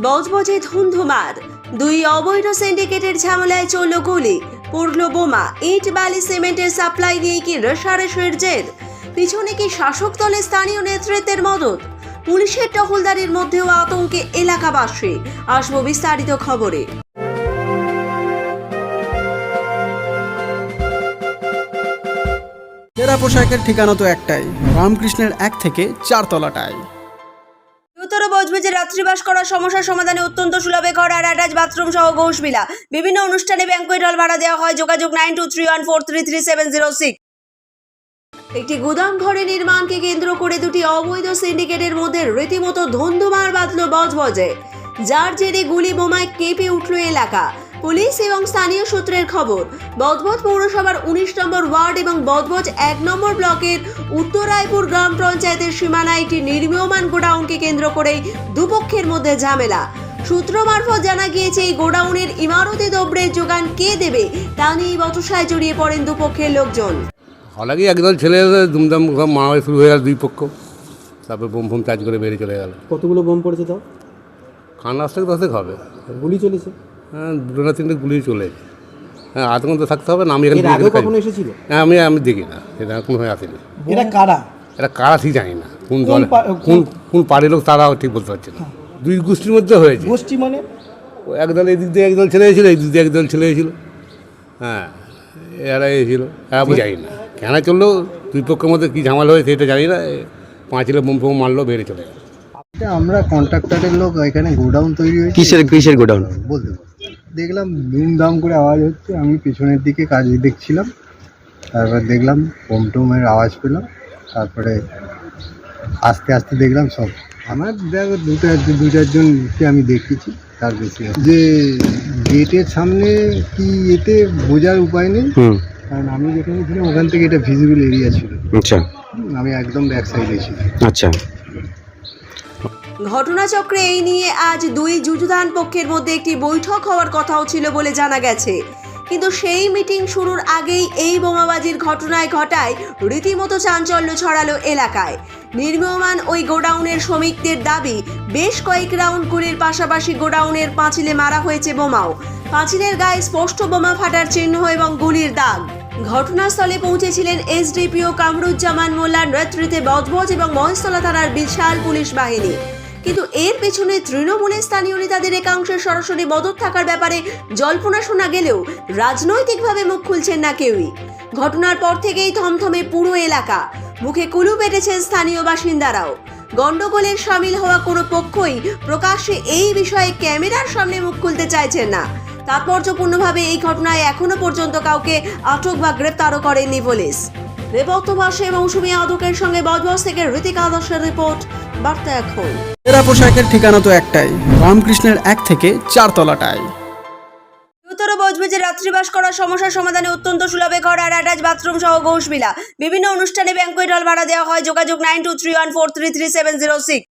বজবজে ধুন্ধুমার। দুই অবৈধ সিন্ডিকেটের ঝামেলায় চলল গুলি। পড়ল বোমা, ইট, বালি, সিমেন্টের সাপ্লাই নিয়ে কি রেশারেশির জের? পিছনে কি শাসক দলের স্থানীয় নেতৃত্বের মদত পুলিশের টহলদারির মধ্যেও আতঙ্কে এলাকাবাসী। আসব বিস্তারিত খবরে। সেরা পোশাকের ঠিকানা তো একটাই, রামকৃষ্ণের এক থেকে চার বজবজে রাত্রিবাস করার সমস্যার সমাধানে অত্যন্ত সুলভে ঘর আর অ্যাটাচ বাথরুম সহ ঘোষবিলা বিভিন্ন অনুষ্ঠানে ব্যাঙ্কুয়েট হল ভাড়া দেওয়া হয়। যোগাযোগ nine two three one four three three seven zero six. একটি গুদাম ঘরে নির্মাণকে কেন্দ্র করে দুটি অবৈধ সিন্ডিকেটের মধ্যে রীতিমতো ধন্ধুমার বাঁধল বজবজে। যার জেরে গুলি বোমায় কেঁপে উঠল এলাকা। পুলিশ এবং স্থানীয় সূত্রের খবর বজবজ পৌরসভার উনিশ নম্বর ওয়ার্ড এবং বজবজ এক নম্বর ব্লকের উত্তর রায়পুর গ্রাম পঞ্চায়েতের সীমানায় একটি নির্মীয়মান গোডাউনকে কেন্দ্র করেই দুপক্ষের মধ্যে ঝামেলা। সূত্র মারফত জানা গিয়েছে এই গোডাউনের ইমারতি দ্রব্যের যোগান কে দেবে তা নিয়ে বচসায় জড়িয়ে পড়েন দুপক্ষের লোকজন। হলাকি একদল ছেলে দুমদাম সব মারামারি শুরু হয়ে গেল দুই পক্ষ। তারপর বোম ফোম চার্জ করে বেরিয়ে চলে গেল। কতগুলো বোম পড়েছে তাও? খান আসতে দশেক হবে। গুলি চলেছে? দুটো তিনটে গুলি চলে হ্যাঁ আতঙ্ক তো থাকতে হবে না আমি এখানে কখনো এসেছিল? হ্যাঁ আমি আমি দেখি না এটা কোনো হয়ে আসেনি। এরা কারা? এটা কারা ঠিক জানি না কোন কোন দল কোন কোন পাড়ির লোক তারাও ঠিক বলতে পারছে না। দুই গোষ্ঠীর মধ্যে হয়েছে। গোষ্ঠী মানে? ও একদল এদিক দিয়ে একদল ছেলে এসেছিল এই দিক দিয়ে একদল ছেলে এসেছিল হ্যাঁ এরা এসেছিল এরা আমি জানি না। কেন চলল দুই পক্ষের মধ্যে কী ঝামেলা হয়েছে সেটা জানি না। এ পাঁচ ছেলে বোম ফোম মারলো বেড়ে চলে গেল। আমরা কন্ট্রাক্টরের লোক এখানে গোডাউন তৈরি হয়েছে। কিসের কিসের গোডাউন? বলতে। দেখলাম ধুমধাম করে আওয়াজ হচ্ছে। আমি পেছনের দিকে কাজ দেখছিলাম। তারপর দেখলাম টোমের আওয়াজ পেলাম। তারপরে আস্তে আস্তে দেখলাম সব। আমার দেখো দুটো দু চারজনকে আমি দেখেছি তার বেশি যে গেটের সামনে কি এতে বোঝার উপায় নেই। কারণ আমি যেখানে ছিলাম ওখান থেকে এটা ভিজিবল এরিয়া ছিল। আচ্ছা। আমি একদম ব্যাক সাইডে ছিলাম। আচ্ছা। ঘটনাচক্রে এই নিয়ে আজ দুই যুযুধান পক্ষের মধ্যে একটি বৈঠক হওয়ার কথাও ছিল বলে জানা গেছে। কিন্তু সেই মিটিং শুরুর আগেই এই বোমাবাজির ঘটনায় ঘটায় রীতিমতো চাঞ্চল্য ছড়ালো এলাকায়। নির্মীয়মান ওই গোডাউনের শ্রমিকদের দাবি, বেশ কয়েক রাউন্ড গুলির পাশাপাশি গোডাউনের পাঁচিলে মারা হয়েছে বোমাও। পাঁচিলের গায়ে স্পষ্ট বোমা ফাটার চিহ্ন এবং গুলির দাগ। ঘটনাস্থলে পৌঁছেছিলেন এসডিপিও কামরুজ্জামান মোল্লার নেতৃত্বে বজবজ এবং মহেশতলা থানার বিশাল পুলিশ বাহিনী। কিন্তু এর পেছনে তৃণমূলের স্থানীয় নেতাদের একাংশের সরাসরি মদত থাকার ব্যাপারে জল্পনা শোনা গেলেও রাজনৈতিকভাবে মুখ খুলছেন না কেউই। ঘটনার পর থেকেই থমথমে পুরো এলাকা। মুখে কুলু পেটেছেন স্থানীয় বাসিন্দারাও। গন্ডগোলের সামিল হওয়া কোনো পক্ষই প্রকাশ্যে এই বিষয়ে ক্যামেরার সামনে মুখ খুলতে চাইছেন না। তাৎপর্যপূর্ণভাবে এই ঘটনায় এখনও পর্যন্ত কাউকে আটক বা গ্রেপ্তারও করেনি পুলিশ। রেবত মাসে মৌসুমী আদকের সঙ্গে বজবজ থেকে ঋতিক আদর্শের রিপোর্ট বার্তা এখন। এরা পোশাকের ঠিকানা তো একটাই রামকৃষ্ণের এক থেকে চারতলাটায় উত্তর বজবজে রাত্রিবাস করার সমস্যার সমাধানে অত্যন্ত সুলভে ঘর আর অ্যাটাচ বাথরুম সহ ঘোষবিলা বিভিন্ন অনুষ্ঠানে ব্যাংকুয়েট হল ভাড়া দেওয়া হয় যোগাযোগ nine two three one four three three seven zero six